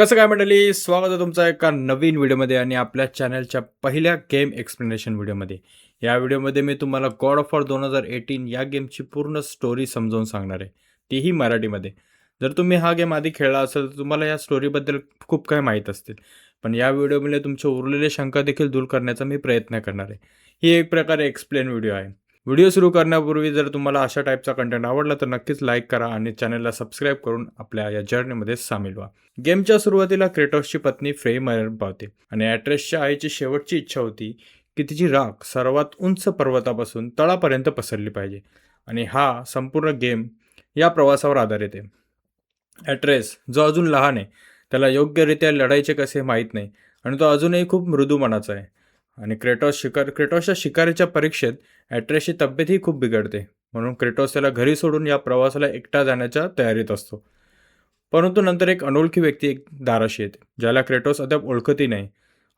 कसं काय मंडळी? स्वागत आहे तुमचं एका नवीन व्हिडिओमध्ये आणि आपल्या चॅनलच्या पहिल्या गेम एक्सप्लेनेशन व्हिडिओमध्ये. या व्हिडिओमध्ये मी तुम्हाला गॉड ऑफ ऑर दोन हजार एटीन या गेमची पूर्ण स्टोरी समजावून सांगणार आहे. तीही मराठीमध्ये. जर तुम्ही हा गेम आधी खेळला असेल तर तुम्हाला या स्टोरीबद्दल खूप काही माहीत असतील. पण या व्हिडिओमध्ये तुमचे उरलेले शंका देखील दूर करण्याचा मी प्रयत्न करणार आहे. ही एक प्रकारे एक्सप्लेन व्हिडिओ आहे. व्हिडिओ सुरू करण्यापूर्वी जर तुम्हाला अशा टाईपचा कंटेंट आवडला तर नक्कीच लाईक करा आणि चॅनलला सबस्क्राईब करून आपल्या या जर्नीमध्ये सामील व्हा. गेमच्या सुरुवातीला क्रेटॉसची पत्नी फ्रे मरण पावते आणि ॲट्रेसच्या आईची शेवटची इच्छा होती की तिची राख सर्वात उंच पर्वतापासून तळापर्यंत पसरली पाहिजे आणि हा संपूर्ण गेम या प्रवासावर आधारित आहे. ॲट्रेस जो अजून लहान आहे त्याला योग्यरित्या लढायचे कसे माहीत नाही आणि तो अजूनही खूप मृदू मनाचा आहे. आणि क्रेटॉस शिकार क्रेटॉसच्या शिकारीच्या परीक्षेत ॲट्रेसची तब्येतही खूप बिघडते. म्हणून क्रेटॉस त्याला घरी सोडून या प्रवासाला एकटा जाण्याच्या तयारीत असतो. परंतु नंतर एक अनोळखी व्यक्ती एक दाराशी येते ज्याला क्रेटॉस अद्याप ओळखतही नाही.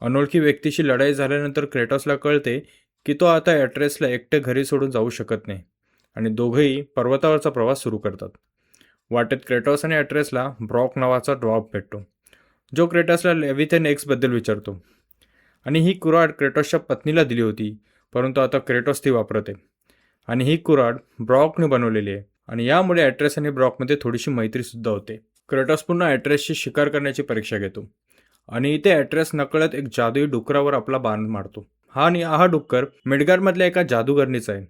अनोळखी व्यक्तीशी लढाई झाल्यानंतर क्रेटॉसला कळते की तो आता ॲट्रेसला एकटे घरी सोडून जाऊ शकत नाही आणि दोघंही पर्वतावरचा प्रवास सुरू करतात. वाटेत क्रेटॉस आणि ॲट्रेसला ब्रॉक नावाचा ड्रॉप भेटतो जो क्रेटॉसला लेविथेन एक्सबद्दल विचारतो. आणि ही कुऱ्हाड क्रेटॉसच्या पत्नीला दिली होती परंतु आता क्रेटॉस ती वापरते. आणि ही कुऱ्हाड ब्रॉकने बनवलेली आहे आणि यामुळे ॲट्रेस आणि ब्रॉकमध्ये थोडीशी मैत्रीसुद्धा होते. क्रेटॉस पुन्हा ॲट्रेसची शिकार करण्याची परीक्षा घेतो आणि इथे ॲट्रेस नकळत एक जादुई डुकरावर आपला बाण मारतो. हा आणि हा डुक्कर मेडगारमधल्या एका जादूगरणीचा आहे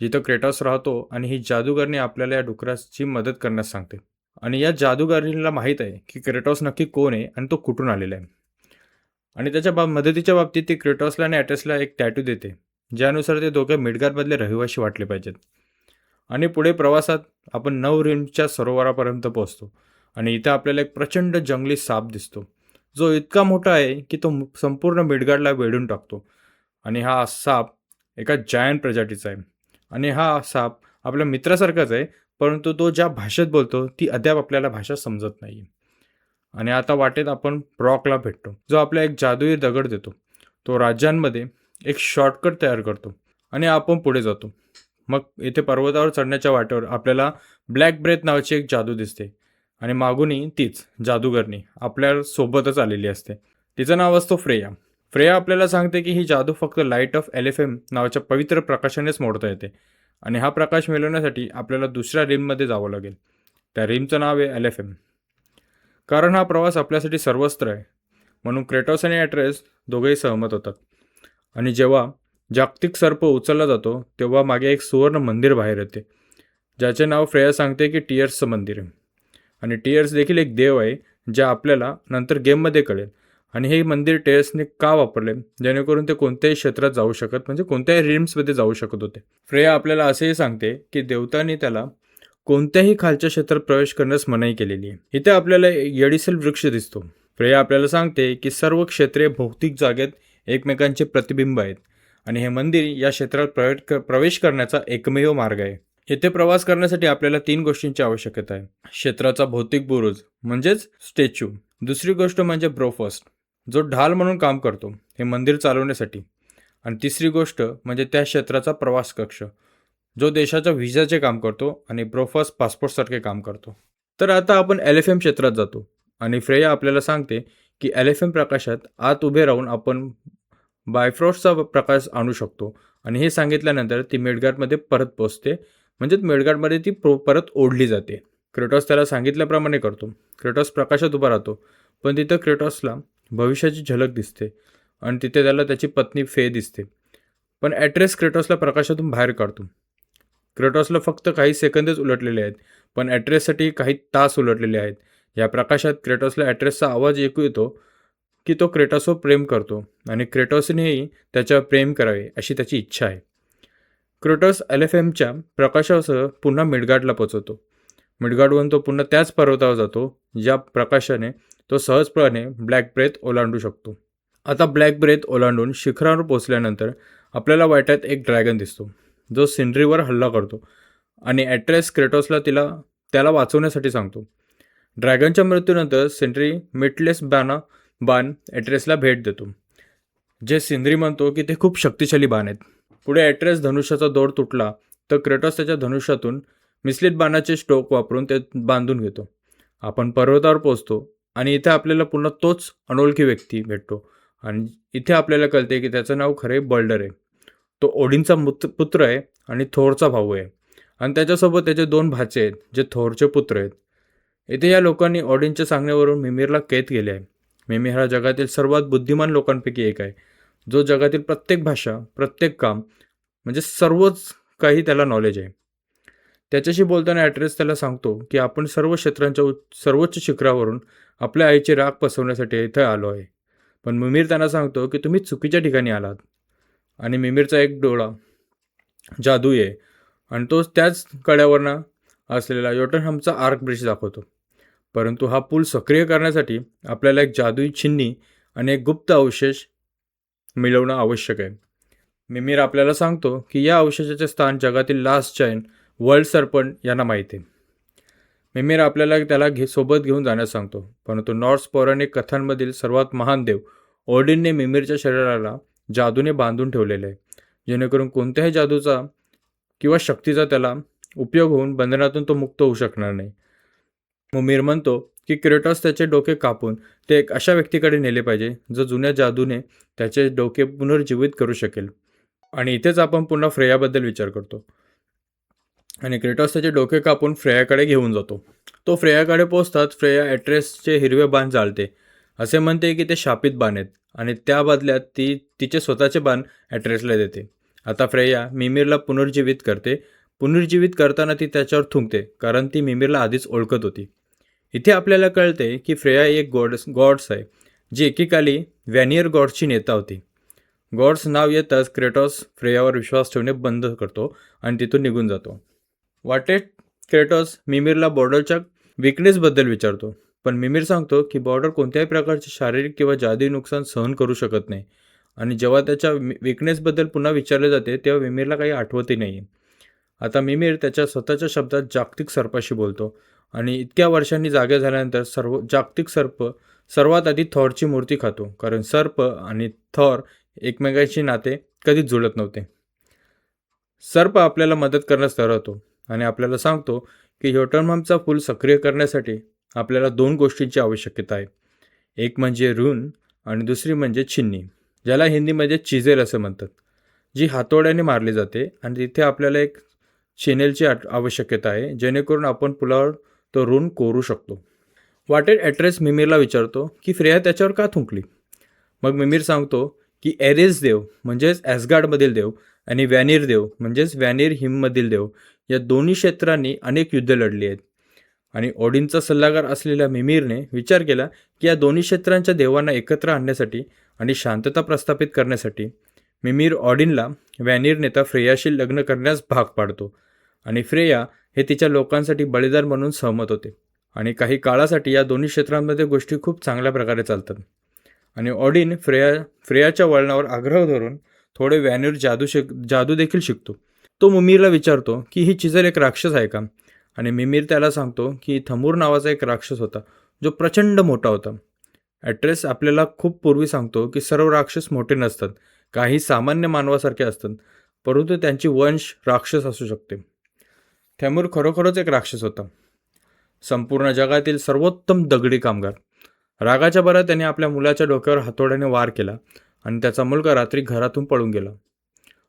जिथं क्रेटॉस राहतो आणि ही जादूगरणी आपल्याला या डुकराची मदत करण्यास सांगते. आणि या जादूगरणीला माहीत आहे की क्रेटॉस नक्की कोण आहे आणि तो कुठून आलेला आहे. आणि त्याच्या बाब मदतीच्या बाबतीत ती क्रेटॉसला आणि ॲटसला एक टॅटू देते ज्यानुसार ते दोघे मिडगारमधले रहिवाशी वाटले पाहिजेत. आणि पुढे प्रवासात आपण नऊ रिमच्या सरोवरापर्यंत पोहोचतो आणि इथं आपल्याला एक प्रचंड जंगली साप दिसतो. जो इतका मोठा आहे की तो संपूर्ण मिडगाडला वेढून टाकतो. आणि हा साप एका जायंट प्रजातीचा आहे. आणि हा साप आपल्या मित्रासारखाच आहे परंतु तो ज्या भाषेत बोलतो ती अद्याप आपल्याला भाषा समजत नाही आणि आता वाटेत आपण ब्रॉकला भेटतो जो आपला एक जादुई दगड देतो. तो राज्यांमध्ये एक शॉर्टकट तयार करतो आणि आपण पुढे जातो. मग इथे पर्वतावर चढण्याच्या वाटेवर आपल्याला ब्लॅक ब्रेथ नावाची एक जादू दिसते आणि मागूनही तीच जादूगरणी आपल्या सोबतच आलेली असते. तिचं नाव असतो फ्रेया. फ्रेया आपल्याला सांगते की ही जादू फक्त light of L F M नावाच्या पवित्र प्रकाशानेच मोडता येते आणि हा प्रकाश मिळवण्यासाठी आपल्याला दुसऱ्या रिममध्ये जावं लागेल. त्या रिमचं नाव आहे एल एफ एम कारण हा प्रवास आपल्यासाठी सर्वस्त्र आहे. म्हणून क्रेटॉस आणि ॲट्रेस दोघेही सहमत होतात. आणि जेव्हा जागतिक सर्प उचलला जातो तेव्हा मागे एक सुवर्ण मंदिर बाहेर येते ज्याचे नाव फ्रेया सांगते की टियर्सचं मंदिर आहे. आणि टियर्स देखील एक देव आहे जे आपल्याला नंतर गेममध्ये कळेल. आणि हे मंदिर टेयर्सने का वापरले? जेणेकरून ते कोणत्याही क्षेत्रात जाऊ शकत म्हणजे कोणत्याही रिम्समध्ये जाऊ शकत होते. फ्रेया आपल्याला असेही सांगते की देवतांनी त्याला कोणत्याही खालच्या क्षेत्रात प्रवेश करण्यास मनाई केलेली आहे. इथे आपल्याला येडिसेल वृक्ष दिसतो. फ्रेया आपल्याला सांगते की सर्व क्षेत्रे भौतिक जागेत एकमेकांचे प्रतिबिंब आहेत आणि हे मंदिर या क्षेत्रात प्रवेश प्रवेश करण्याचा एकमेव मार्ग आहे. येथे प्रवास करण्यासाठी आपल्याला तीन गोष्टींची आवश्यकता आहे. क्षेत्राचा भौतिक बुरुज म्हणजेच स्टॅच्यू. दुसरी गोष्ट म्हणजे ब्रोफस्ट. जो ढाल म्हणून काम करतो हे मंदिर चालवण्यासाठी. आणि तिसरी गोष्ट म्हणजे त्या क्षेत्राचा प्रवास कक्ष. जो देशाच्या व्हिसाचे काम करतो आणि ब्रोफस पासपोर्टसारखे काम करतो. तर आता आपण एल एफ एम क्षेत्रात जातो. आणि फ्रेया आपल्याला सांगते की एल एफ एम प्रकाशात आत उभे राहून आपण बायफ्रॉडचा प्रकाश आणू शकतो. आणि हे सांगितल्यानंतर ती मेडगार्डमध्ये परत पोचते म्हणजेच मेडगार्डमध्ये ती प्रो परत ओढली जाते. क्रेटॉस त्याला सांगितल्याप्रमाणे करतो. क्रेटॉस प्रकाशात उभा राहतो. पण तिथं क्रेटॉसला भविष्याची झलक दिसते. आणि तिथे त्याला त्याची पत्नी फे दिसते. पण ॲड्रेस क्रेटॉसला प्रकाशातून बाहेर काढतो. क्रेटॉसला फक्त काही सेकंदच उलटलेले आहेत पण ॲड्रेससाठी काही तास उलटलेले आहेत. या प्रकाशात क्रेटॉसला ॲड्रेसचा आवाज ऐकू येतो की तो क्रेटॉसवर प्रेम करतो आणि क्रेटॉसनेही त्याच्यावर प्रेम करावे अशी त्याची इच्छा आहे. क्रेटॉस एल एफ एमच्या प्रकाशासह पुन्हा मिडगाडला पोचवतो मिडगाडवरून तो पुन्हा त्याच पर्वतावर जातो ज्या प्रकाशाने तो सहजपणे ब्लॅक ब्रेथ ओलांडू शकतो. आता ब्लॅक ब्रेथ ओलांडून शिखरावर पोचल्यानंतर आपल्याला वाट्यात एक ड्रॅगन दिसतो. जो सिंड्रीवर हल्ला करतो. आणि ॲट्रेस क्रेटॉसला तिला त्याला वाचवण्यासाठी सांगतो. ड्रॅगनच्या मृत्यूनंतर सिंड्री मिटलेस बाना बाण ॲट्रेसला भेट देतो. जे सिंद्री म्हणतो की ते खूप शक्तिशाली बाण आहेत. पुढे ॲट्रेस धनुष्याचा दोर तुटला तर क्रेटॉस त्याच्या धनुष्यातून मिसलीत बाणाचे स्टोक वापरून ते बांधून घेतो. आपण पर्वतावर पोचतो आणि इथे आपल्याला पुन्हा तोच अनोळखी व्यक्ती भेटतो. आणि इथे आपल्याला कळते की त्याचं नाव खरे बल्डर आहे. तो ओडिनचा मुत पुत्र आहे आणि थोरचा भाऊ आहे. आणि त्याच्यासोबत त्याचे दोन भाचे आहेत जे थोरचे पुत्र आहेत. इथे या लोकांनी ऑडिनच्या सांगण्यावरून मिमीरला कैद केले आहे. मिमीर हा जगातील सर्वात बुद्धिमान लोकांपैकी एक आहे. जो जगातील प्रत्येक भाषा प्रत्येक काम म्हणजे सर्वच काही त्याला नॉलेज आहे. त्याच्याशी बोलताना ॲड्रेस त्याला सांगतो की आपण सर्व क्षेत्रांच्या सर्वोच्च शिखरावरून आपल्या आईची राग पसवण्यासाठी इथं आलो आहे. पण मिमीर त्यांना सांगतो की तुम्ही चुकीच्या ठिकाणी आलात. आणि मिमीरचा एक डोळा जादू आहे आणि तो त्याच कड्यावरनं असलेला योटनहमचा आर्क ब्रिज दाखवतो. परंतु हा पूल सक्रिय करण्यासाठी आपल्याला एक जादुई छिन्नी आणि एक गुप्त अवशेष मिळवणं आवश्यक आहे. मिमीर आपल्याला सांगतो की या अवशेषाचे स्थान जगातील लास्ट चाईन वर्ल्ड सरपंट यांना माहिती आहे. मिमीर आपल्याला त्याला घे सोबत घेऊन जाण्यास सांगतो. परंतु नॉर्स पौराणिक कथांमधील सर्वात महान देव ओडिनने मिमीरच्या शरीराला जादूने बांधून ठेवलेले आहे. जेणेकरून कोणत्याही जादूचा किंवा शक्तीचा त्याला उपयोग होऊन बंधनातून तो मुक्त होऊ शकणार नाही. मुमीर म्हणतो की क्रेटॉस त्याचे डोके कापून ते एक अशा व्यक्तीकडे नेले पाहिजे जो जुन्या जादूने त्याचे डोके पुनर्जीवित करू शकेल. आणि इथेच आपण पुन्हा फ्रेयाबद्दल विचार करतो. आणि क्रेटॉस त्याचे डोके कापून फ्रेयाकडे घेऊन जातो. तो फ्रेयाकडे पोहोचतात फ्रेया ॲट्रेसचे हिरवे बाण जाळते. असे म्हणते की ते शापित बाण आहेत. आणि त्या बदल्यात ती तिचे स्वतःचे बाण ॲट्रेसला देते. आता फ्रेया मिमीरला पुनर्जीवित करते. पुनर्जीवित करताना ती त्याच्यावर थुंकते कारण ती मिमीरला आधीच ओळखत होती. इथे आपल्याला कळते की फ्रेया एक गॉड्स गॉड्स आहे जी एकेकाली व्हॅनियर गॉड्सची नेता होती. गॉड्स नाव येताच क्रेटॉस फ्रेयावर विश्वास ठेवणे बंद करतो आणि तिथून निघून जातो. वाटेत क्रेटॉस मिमीरला बॉर्डरच्या विकनेसबद्दल विचारतो. पण मिमीर सांगतो की बॉर्डर कोणत्याही प्रकारचे शारीरिक किंवा जादी नुकसान सहन करू शकत नाही. आणि जेव्हा त्याच्या विकनेसबद्दल पुन्हा विचारले जाते तेव्हा मिमीरला काही आठवतही नाही आता मिमीर त्याच्या स्वतःच्या शब्दात जागतिक सर्पाशी बोलतो. आणि इतक्या वर्षांनी जागे झाल्यानंतर सर्व जागतिक सर्प सर्वात आधी थॉरची मूर्ती खातो. कारण सर्प आणि थॉर एकमेकांशी नाते कधीच जुळत नव्हते. सर्प आपल्याला मदत करण्यास ठरवतो. आणि आपल्याला सांगतो की ह्योटनमचा पूल सक्रिय करण्यासाठी आपल्याला दोन गोष्टींची आवश्यकता आहे. एक म्हणजे ऋण आणि दुसरी म्हणजे छिन्नी ज्याला हिंदीमध्ये चिजेल असं म्हणतात जी हातोड्याने मारली जाते आणि तिथे आपल्याला एक चेनेलची आट आवश्यकता आहे जेणेकरून आपण पुलावर तो ऋण कोरू शकतो. वाटेड ॲड्रेस मिमीरला विचारतो की फ्रेया त्याच्यावर का थुंकली? मग मिमीर सांगतो की एरेस देव म्हणजेच ॲसगार्डमधील देव आणि व्हॅनिर देव म्हणजेच व्हॅनिर हिममधील देव या दोन्ही क्षेत्रांनी अनेक युद्ध लढली आहेत. आणि ओडिनचा सल्लागार असलेल्या मिमीरने विचार केला की या दोन्ही क्षेत्रांच्या देवांना एकत्र आणण्यासाठी आणि शांतता प्रस्थापित करण्यासाठी मिमीर ऑडिनला व्हॅनिर नेता फ्रेयाशी लग्न करण्यास भाग पाडतो. आणि फ्रेया हे तिच्या लोकांसाठी बळीदार म्हणून सहमत होते. आणि काही काळासाठी या दोन्ही क्षेत्रांमध्ये गोष्टी खूप चांगल्या प्रकारे चालतात. आणि ऑडिन फ्रेया फ्रेयाच्या वळणावर आग्रह धरून थोडे व्हॅनिर जादू शिक जादू देखील शिकतो. तो मुमीरला विचारतो की ही चिजल एक राक्षस आहे का? आणि मिमीर त्याला सांगतो की थमूर नावाचा एक राक्षस होता जो प्रचंड मोठा होता. ॲड्रेस आपल्याला खूप पूर्वी सांगतो की सर्व राक्षस मोठे नसतात काही सामान्य मानवासारखे असतात परंतु त्यांची वंश राक्षस असू शकते. थेमूर खरोखरच एक राक्षस होता. संपूर्ण जगातील सर्वोत्तम दगडी कामगार. रागाच्या बऱ्या त्याने आपल्या मुलाच्या डोक्यावर हातोड्याने वार केला आणि त्याचा मुलगा रात्री घरातून पळून गेला.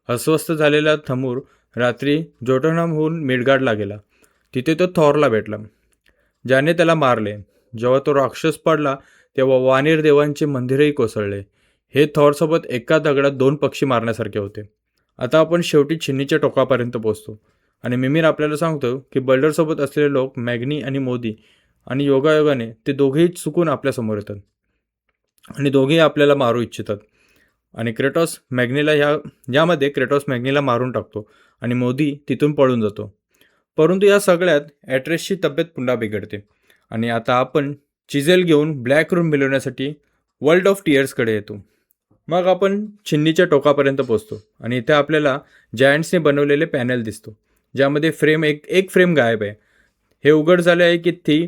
अस्वस्थ झालेला थमूर रात्री जोटनहमहून मिडगाडला गेला. तिथे तो थॉरला भेटला. ज्याने त्याला मारले. जेव्हा तो राक्षस पडला तेव्हा वानेर देवांचे मंदिरही कोसळले. हे थॉरसोबत एका दगडात दोन पक्षी मारण्यासारखे होते. आता आपण शेवटी छिन्नीच्या टोकापर्यंत पोहोचतो. आणि मिमीर आपल्याला सांगतो की बल्डरसोबत असलेले लोक मॅग्नी आणि मोदी आणि योगायोगाने ते दोघेही चुकून आपल्यासमोर येतात. आणि दोघेही आपल्याला मारू इच्छितात. आणि क्रेटॉस मॅग्नीला ह्या यामध्ये क्रेटॉस मॅग्नीला मारून टाकतो. आणि मोदी तिथून पळून जातो. परंतु या सगळ्यात ॲड्रेसची तब्येत पुन्हा बिघडते. आणि आता आपण चिजेल घेऊन ब्लॅक रूम मिळवण्यासाठी वर्ल्ड ऑफ टियर्सकडे येतो. मग आपण छिन्नीच्या टोकापर्यंत पोचतो आणि इथे आपल्याला जायंट्सने बनवलेले पॅनल दिसतो ज्यामध्ये फ्रेम एक एक फ्रेम गायब आहे. हे उघड झाले आहे की ती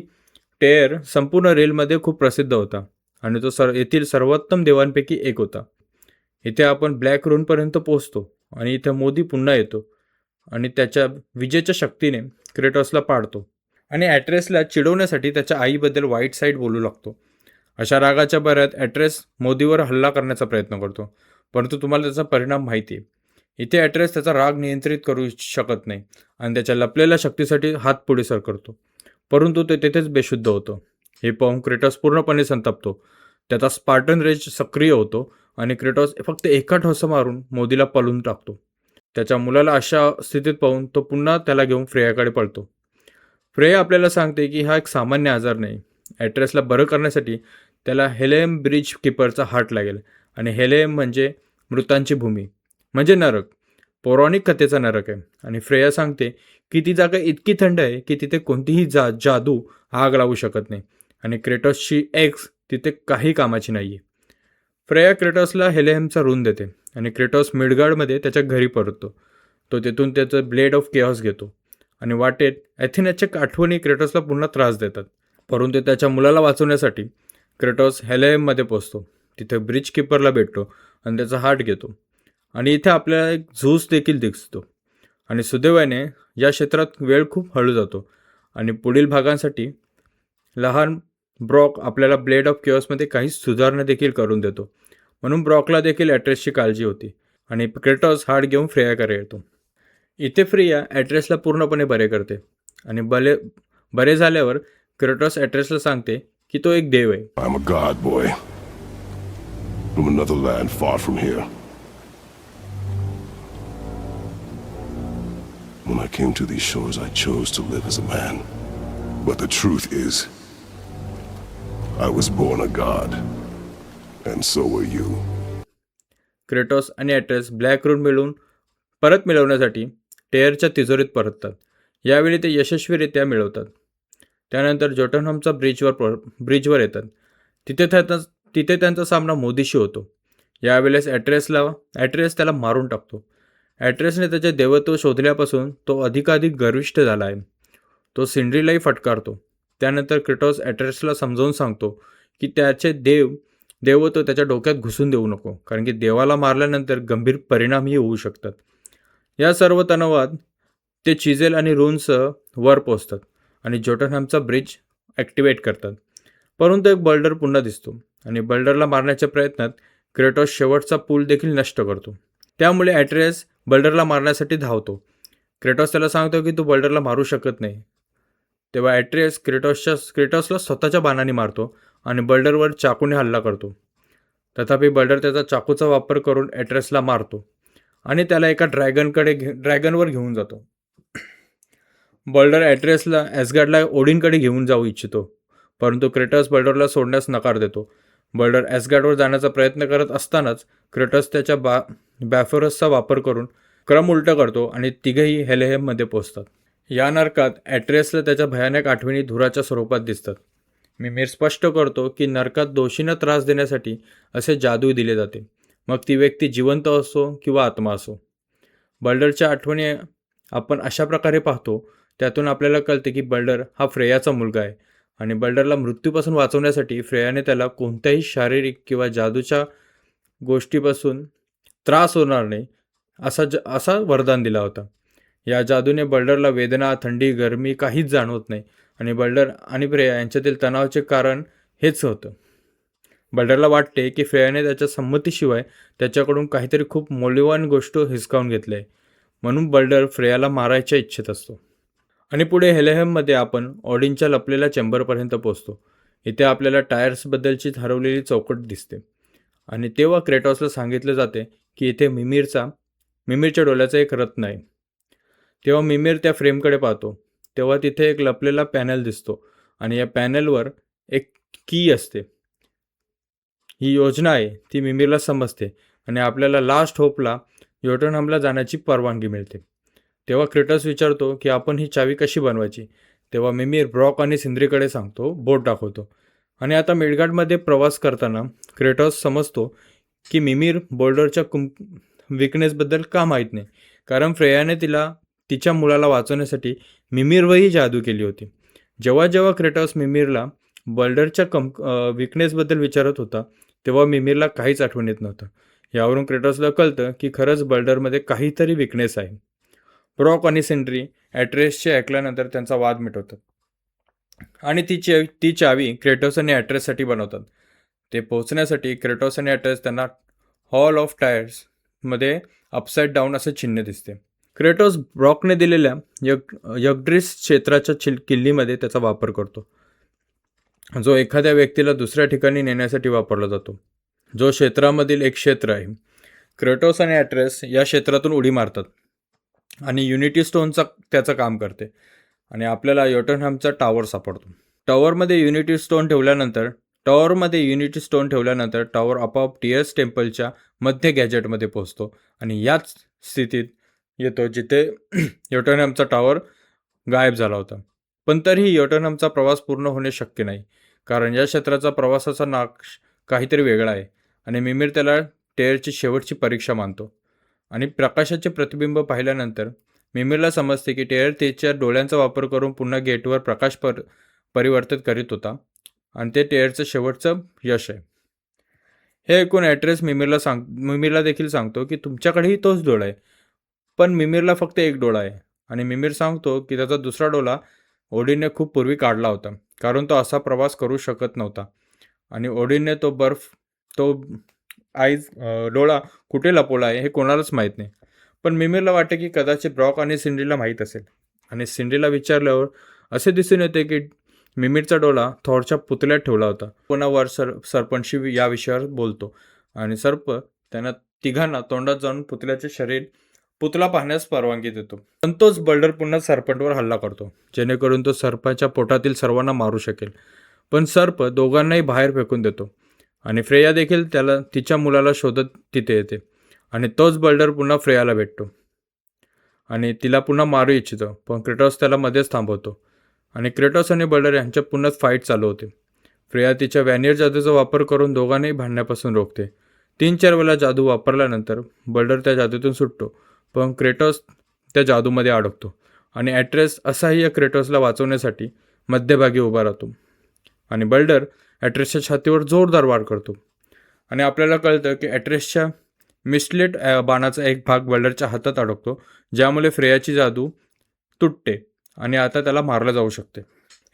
टेअर संपूर्ण रेलमध्ये खूप प्रसिद्ध होता आणि तो सर येथील सर्वोत्तम देवांपैकी एक होता. इथे आपण ब्लॅक रूनपर्यंत पोचतो आणि इथे मोदी पुन्हा येतो. आणि त्याच्या विजेच्या शक्तीने क्रेटॉसला पाडतो. आणि ॲट्रेसला चिडवण्यासाठी त्याच्या आईबद्दल वाईट साईड बोलू लागतो. अशा रागाच्या बऱ्यात ॲट्रेस मोदीवर हल्ला करण्याचा प्रयत्न करतो. परंतु तुम्हाला त्याचा परिणाम माहिती आहे. इथे ॲट्रेस त्याचा राग नियंत्रित करू शकत नाही आणि त्याच्या लपलेल्या शक्तीसाठी हात पुढे सर करतो. परंतु ते तेथेच बेशुद्ध होतं. हे पाहून क्रेटॉस पूर्णपणे संतापतो. त्याचा स्पार्टन रेज सक्रिय होतो आणि क्रेटॉस फक्त एका ठोसा मारून मोदीला पळून टाकतो. त्याच्या मुलाला अशा स्थितीत पाहून तो पुन्हा त्याला घेऊन फ्रेयाकडे पळतो. फ्रेया आपल्याला सांगते की हा एक सामान्य आजार नाही. ॲड्रेसला बरं करण्यासाठी त्याला हेलेम ब्रिज किपरचा हार्ट लागेल आणि हेलेम म्हणजे मृतांची भूमी म्हणजे नरक. पौराणिक कथेचा नरक आहे आणि फ्रेया सांगते की ती जागा इतकी थंड आहे की तिथे कोणतीही जा जादू आग लावू शकत नाही आणि क्रेटॉसची एक्स तिथे काही कामाची नाही आहे फ्रेया क्रेटॉसला हेलेहेमचा रून देते आणि क्रेटॉस मिडगार्डमध्ये त्याच्या घरी परततो. तो तिथून त्याचं ब्लेड ऑफ केहॉस घेतो आणि वाटेत ॲथिनाच्या आठवणी क्रेटॉसला पुन्हा त्रास देतात. परंतु त्याच्या मुलाला वाचवण्यासाठी क्रेटॉस हेलेहेममध्ये पोचतो. तिथे ब्रिज किपरला भेटतो आणि त्याचा हार्ट घेतो आणि इथे आपल्याला एक झूस देखील दिसतो. आणि सुदैवाने या क्षेत्रात वेळ खूप हळू जातो आणि पुढील भागांसाठी लहान ब्रॉक आपल्याला ब्लेड ऑफ केअर्समध्ये काही सुधारणा देखील करून देतो. म्हणून ब्रॉकला देखील ॲड्रेसची काळजी होती आणि क्रेटॉस हार्ड घेऊन फ्रेयाकडे येतो. इथे फ्रिया ॲड्रेसला पूर्णपणे बरे करते आणि बले बरे झाल्यावर क्रेटॉस ॲड्रेसला सांगते की तो एक देव आहे. When I came to these shores, I chose to live as a man. But the truth is, I was born a god. And so were you. Kratos आणि ॲट्रेस ब्लॅक रूट मिळून परत मिळवण्यासाठी टेअरच्या तिजोरीत परततात. यावेळी ते यशस्वीरित्या मिळवतात. त्यानंतर जोटनहमचा ब्रिजवर पर ब्रिजवर येतात. तिथे त्यांचा तिथे त्यांचा सामना मोदीशी होतो. यावेळेस ॲट्रेसला ॲट्रेस त्याला मारून टाकतो. ॲट्रेसने त्याचे देवत्व शोधल्यापासून तो अधिकाधिक गर्विष्ठ झाला आहे. तो सिंड्रीलाही फटकारतो. त्यानंतर क्रिटॉस ॲट्रेसला समजावून सांगतो की त्याचे देव देवत्व त्याच्या डोक्यात घुसून देऊ नको कारण की देवाला मारल्यानंतर गंभीर परिणामही होऊ शकतात. या सर्व तणावात ते चिजेल आणि रूनसह वर पोचतात आणि जोटनहॅमचा ब्रिज ॲक्टिवेट करतात. परंतु एक बल्डर पुन्हा दिसतो आणि बल्डरला मारण्याच्या प्रयत्नात क्रेटॉस शेवटचा पूल देखील नष्ट करतो. त्यामुळे ॲट्रेस बल्डरला मारण्यासाठी धावतो. क्रेटॉस त्याला सांगतो की तू बल्डरला मारू शकत नाही. तेव्हा ॲट्रेस क्रेटॉसच्या क्रेटॉसला स्वतःच्या बाणाने मारतो आणि बल्डरवर चाकूने हल्ला करतो. तथापि बल्डर त्याचा चाकूचा वापर करून ॲट्रेसला मारतो आणि त्याला एका ड्रॅगनकडे घे ड्रॅगनवर घेऊन जातो. बल्डर ॲट्रेसला ॲसगार्डला ओडिनकडे घेऊन जाऊ इच्छितो परंतु क्रेटस बल्डरला सोडण्यास नकार देतो. बल्डर ॲसगार्डवर जाण्याचा प्रयत्न करत असतानाच क्रेटस त्याच्या बा बॅफोरसचा वापर करून क्रम उलटा करतो आणि तिघेही हेलेहेममध्ये पोहोचतात या नरकात ॲट्रेसला त्याच्या भयानक आठवणी धुराच्या स्वरूपात दिसतात. मी मीर स्पष्ट करतो की नरकात दोषींना त्रास देण्यासाठी असे जादू दिले जाते. मग ती व्यक्ती जिवंत असो किंवा आत्मा असो. बल्डरच्या आठवणी आपण अशा प्रकारे पाहतो त्यातून आपल्याला कळते की बल्डर हा फ्रेयाचा मुलगा आहे आणि बल्डरला मृत्यूपासून वाचवण्यासाठी फ्रेयाने त्याला कोणत्याही शारीरिक किंवा जादूच्या गोष्टीपासून त्रास होणार नाही असा ज असा वरदान दिला होता. या जादूने बल्डरला वेदना थंडी गरमी काहीच जाणवत नाही. आणि बल्डर आणि प्रेया यांच्यातील तणावाचे कारण हेच होतं. बल्डरला वाटते की फ्रेयाने त्याच्या संमतीशिवाय त्याच्याकडून काहीतरी खूप मौल्यवान गोष्ट हिसकावून घेतली आहे. म्हणून बल्डर फ्रेयाला मारायच्या इच्छित असतो. आणि पुढे हेलेहेममध्ये आपण ऑडिनच्या लपलेल्या चेंबरपर्यंत पोहोचतो. इथे आपल्याला टायर्सबद्दलची हरवलेली चौकट दिसते. आणि तेव्हा क्रेटॉसला सांगितलं जाते की इथे मिमीरचा मिमीरच्या डोळ्याचा एक रत्न आहे. तेव्हा मिमीर त्या फ्रेमकडे पाहतो. तेव्हा तिथे एक लपलेला पॅनल दिसतो आणि या पॅनलवर एक की असते. ही योजना आहे ती मिमीरला समजते आणि आपल्याला लास्ट होपला योटनहमला जाण्याची परवानगी मिळते. तेव्हा क्रिटस विचारतो की आपण ही चावी कशी बनवायची? तेव्हा मिमीर ब्रॉक आणि सिंद्रीकडे सांगतो बोट दाखवतो. आणि आता मेडगार्डमध्ये प्रवास करताना क्रेटॉस समजतो की मिमीर बोल्डरच्या कुम विकनेसबद्दल का माहीत नाही. कारण फ्रेयाने तिला तिच्या मुलाला वाचवण्यासाठी मिमीरवरही जादू केली होती. जेव्हा जेव्हा क्रेटॉस मिमीरला बल्डरच्या कम विकनेसबद्दल विचारत होता तेव्हा मिमीरला काहीच आठवण येत नव्हतं. यावरून क्रेटॉसला कळतं की खरंच बल्डरमध्ये काहीतरी विकनेस आहे. ब्रॉक आणि सेंट्री ॲट्रेसचे ऐकल्यानंतर त्यांचा वाद मिटवतात. आणि ती चे ती चावी क्रेटॉस आणि ॲट्रेससाठी बनवतात. ते पोहोचण्यासाठी क्रेटॉस आणि ॲट्रेस त्यांना हॉल ऑफ टायर्समध्ये अपसाईड डाऊन असं चिन्ह दिसते. क्रेटोस ब्रॉकने दिलेल्या यग यगड्रिस क्षेत्राच्या चिल किल्लीमध्ये त्याचा वापर करतो. जो एखाद्या व्यक्तीला दुसऱ्या ठिकाणी नेण्यासाठी वापरला जातो. जो क्षेत्रामधील एक क्षेत्र आहे. क्रेटोस आणि ॲट्रेस या क्षेत्रातून उडी मारतात. आणि युनिटी स्टोनचा त्याचं काम करते. आणि आपल्याला योटनहॅमचा टावर सापडतो. टॉवरमध्ये युनिटी स्टोन ठेवल्यानंतर टॉवरमध्ये युनिटी स्टोन ठेवल्यानंतर टॉवर आपोआप टी एस टेम्पलच्या मध्य गॅजेटमध्ये पोहोचतो. आणि याच स्थितीत येतो जिथे योटनहॅमचा टॉवर गायब झाला होता. पण तरीही योटनहॅमचा प्रवास पूर्ण होणे शक्य नाही कारण या क्षेत्राचा प्रवासाचा नाक्ष काहीतरी वेगळा आहे आणि मिमीर त्याला टेअरची शेवटची परीक्षा मानतो. आणि प्रकाशाचे प्रतिबिंब पाहिल्यानंतर मिमीरला समजते की टेअर त्याच्या डोळ्यांचा वापर करून पुन्हा गेटवर प्रकाश पर परिवर्तित करीत होता आणि ते टेअरचं शेवटचं यश आहे. हे ऐकून ॲड्रेस मिमीरला सांग मिमीरला देखील सांगतो की तुमच्याकडेही तोच डोळा आहे. पण मिमीरला फक्त एक डोळा आहे. आणि मिमीर सांगतो की त्याचा दुसरा डोळा ओडीनने खूप पूर्वी काढला होता कारण तो असा प्रवास करू शकत नव्हता. आणि ओडीनने तो बर्फ तो आईज डोळा कुठे लपवला आहे हे कोणालाच माहीत नाही. पण मिमीरला वाटते की कदाचित ब्रॉक आणि सिंडीला माहीत असेल. आणि सिंडीला विचारल्यावर असे दिसून येते की मिमीरचा डोळा थॉरच्या पुतळ्यात ठेवला होता. पुन्हा वर सर सरपंचशी या विषयावर बोलतो. आणि सर्प त्यांना तिघांना तोंडात जाऊन पुतळ्याचे शरीर पुतला पाहण्यास परवानगी देतो. पण तोच बल्डर पुन्हा सरपंटवर हल्ला करतो. जेणेकरून तो सर्पाच्या पोटातील सर्वांना मारू शकेल. पण सर्प दोघांनाही बाहेर फेकून देतो. आणि फ्रेया देखील त्याला तिच्या मुलाला शोधत तिथे येते. आणि तोच बल्डर पुन्हा फ्रेयाला भेटतो. आणि तिला पुन्हा मारू इच्छितो पण क्रेटॉस त्याला मध्येच थांबवतो. आणि क्रेटॉस आणि बल्डर यांच्यात पुन्हा फाईट चालू होते. फ्रेया तिच्या वॅनियर जादूचा वापर करून दोघांनाही भांडण्यापासून रोखते. तीन चार वेळा जादू वापरल्यानंतर बल्डर त्या जादूतून सुटतो. पण क्रेटॉस त्या जादूमध्ये अडकतो. आणि ॲट्रेस असहाय्य क्रेटॉसला वाचवण्यासाठी मध्यभागी उभा राहतो. आणि बल्डर ॲट्रेसच्या छातीवर जोरदार वार करतो. आणि आपल्याला कळतं की ॲट्रेसच्या मिसलेट बाणाचा एक भाग बल्डरच्या हातात अडकतो ज्यामुळे फ्रेयाची जादू तुटते आणि आता त्याला मारलं जाऊ शकते.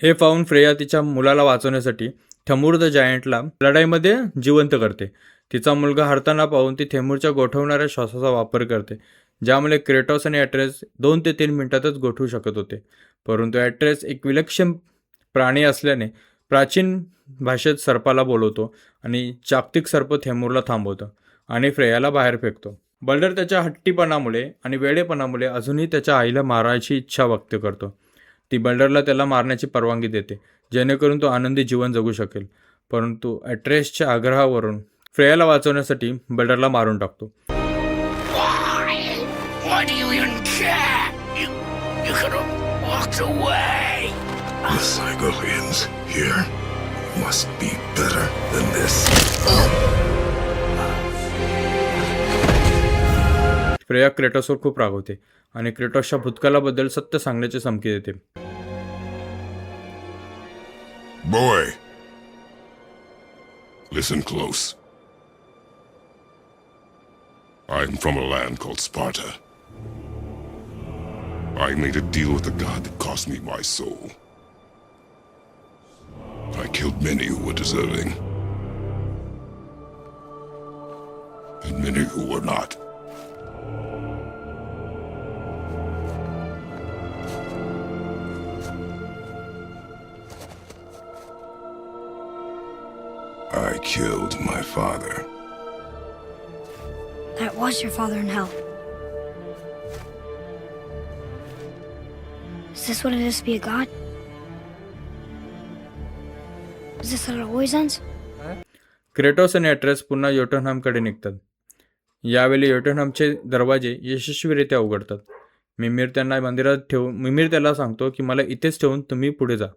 हे पाहून फ्रेया तिच्या मुलाला वाचवण्यासाठी थेमूर द जायंटला लढाईमध्ये जिवंत करते. तिचा मुलगा हरताना पाहून ती थेमूरच्या गोठवणाऱ्या श्वासाचा वापर करते. ज्यामुळे क्रेटॉस आणि ॲट्रेस दोन ते तीन मिनिटातच गोठवू शकत होते. परंतु ॲट्रेस एक विलक्षण प्राणी असल्याने प्राचीन भाषेत सर्पाला बोलवतो आणि जागतिक सर्प थेमूरला थांबवतो आणि फ्रेयाला बाहेर फेकतो. बल्डर त्याच्या हट्टीपणामुळे आणि वेडेपणामुळे अजूनही त्याच्या आईला मारायची इच्छा व्यक्त करतो. ती बल्डरला त्याला मारण्याची परवानगी देते जेणेकरून तो आनंदी जीवन जगू शकेल. परंतु ॲट्रेसच्या आग्रहावरून फ्रेयाला वाचवण्यासाठी बल्डरला मारून टाकतो. Walked away. The Cygolians here must be better than this. Freya क्रेटॉसवर खूप रागवते आणि क्रेटॉसच्या भूतकालाबद्दल सत्य सांगण्याची धमकी देते Boy, listen close. I'm from a land called Sparta. I made a deal with a god that cost me my soul. I killed many who were deserving, and many who were not. I killed my father. That was your father in hell. Is this what it is to be a god? Is this how it always ends? Kratos आणि Atreus पुन्हा योटनहामकडे निघतात. यावेळी योटनहामचे दरवाजे यशस्वीरित्या उघडतात. मिमीर त्यांना मंदिरात ठेवून मिमीर त्याला सांगतो की मला इथेच ठेवून तुम्ही पुढे जा.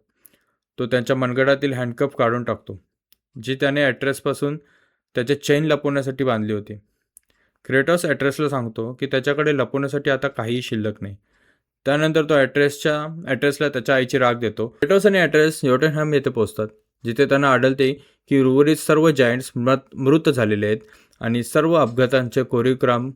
तो त्यांच्या मनगडातील हँडकप काढून टाकतो जी त्याने ॲट्रेसपासून त्याचे चैन लपवण्यासाठी बांधली होती. क्रेटॉस ॲट्रेसला सांगतो की त्याच्याकडे लपवण्यासाठी आता काहीही शिल्लक नाही. त्यानंतर तो ॲट्रेसच्या ॲट्रेसला त्याच्या आईची राग देतो. क्रेटॉस आणि ॲट्रेस योटनहॅम येथे पोहोचतात जिथे त्यांना आढळते की उर्वरित सर्व जायंट्स मृत मृत झालेले आहेत आणि सर्व अपघातांचे कोरिओग्राम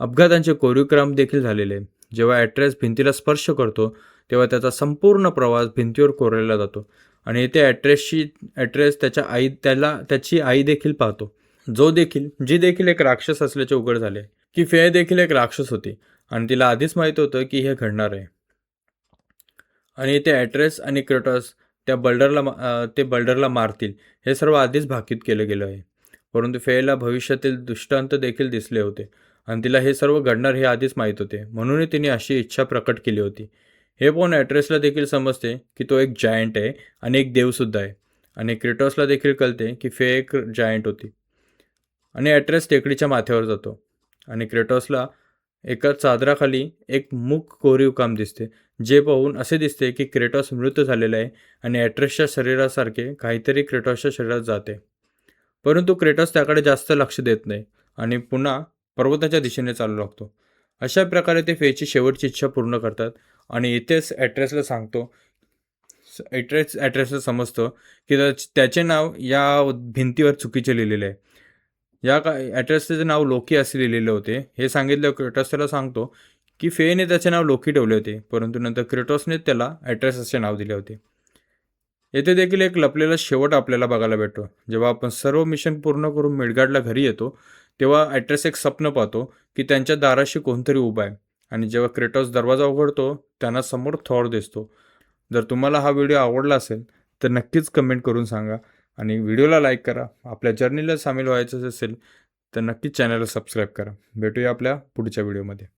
अपघातांचे कोरिओग्राम देखील झालेले जेव्हा ॲट्रेस भिंतीला स्पर्श करतो तेव्हा त्याचा संपूर्ण प्रवास भिंतीवर कोरलेला जातो आणि येथे ॲड्रेसची ॲड्रेस त्याच्या आई त्याला त्याची आई देखील पाहतो. जो देखील जी देखील एक राक्षस असल्याचे उघड झाले की फेय देखील एक राक्षस होती. आणि तिला आधीच माहीत होतं की हे घडणार आहे. आणि ते ॲड्रेस आणि क्रेटॉस त्या बल्डरला ते बल्डरला मारतील. हे सर्व आधीच भाकीत केलं गेलं आहे. परंतु फेला भविष्यातील दृष्टांत देखील दिसले होते. आणि तिला हे सर्व घडणार हे आधीच माहीत होते. म्हणूनही तिने अशी इच्छा प्रकट केली होती. हे पाहून ॲड्रेसला देखील समजते की तो एक जायंट आहे आणि एक देवसुद्धा आहे. आणि क्रेटॉसला देखील कळते की फे एक जायंट होती. आणि ॲड्रेस टेकडीच्या माथ्यावर जातो. आणि क्रेटॉसला एका चादराखाली एक मूक कोरीव काम दिसते. जे पाहून असे दिसते की क्रेटॉस मृत झालेला आहे आणि ॲट्रेसच्या शरीरासारखे काहीतरी क्रेटॉसच्या शरीरात जाते. परंतु क्रेटॉस त्याकडे जास्त लक्ष देत नाही आणि पुन्हा पर्वताच्या दिशेने चालू लागतो. अशा प्रकारे ते फेची शेवटची इच्छा पूर्ण करतात आणि इथेच ॲट्रेसला सांगतो ॲट्रेस ॲट्रेसला समजतं की त्याचे नाव या भिंतीवर चुकीचे लिहिलेले आहे. या का ॲड्रेसचे नाव लोकी असे लिहिलेले होते. हे सांगितलं क्रेटॉस त्याला सांगतो की फेने त्याचे नाव लोकी ठेवले होते परंतु नंतर क्रेटॉसने त्याला ॲड्रेस असे नाव दिले होते. येथे देखील एक लपलेला शेवट आपल्याला बघायला भेटतो. जेव्हा आपण सर्व मिशन पूर्ण करून मिडगार्डला घरी येतो तेव्हा ॲड्रेस एक स्वप्न पाहतो की त्यांच्या दाराशी कोणतरी उभा आहे. आणि जेव्हा क्रेटॉस दरवाजा उघडतो त्यांना समोर थॉर दिसतो. जर तुम्हाला हा व्हिडिओ आवडला असेल तर नक्कीच कमेंट करून सांगा. आणि व्हिडिओला लाईक करा. आपल्या जर्नीला सामील व्हायचं असेल तर नक्कीच चॅनलला सबस्क्राईब करा. भेटूया आपल्या पुढच्या व्हिडिओमध्ये.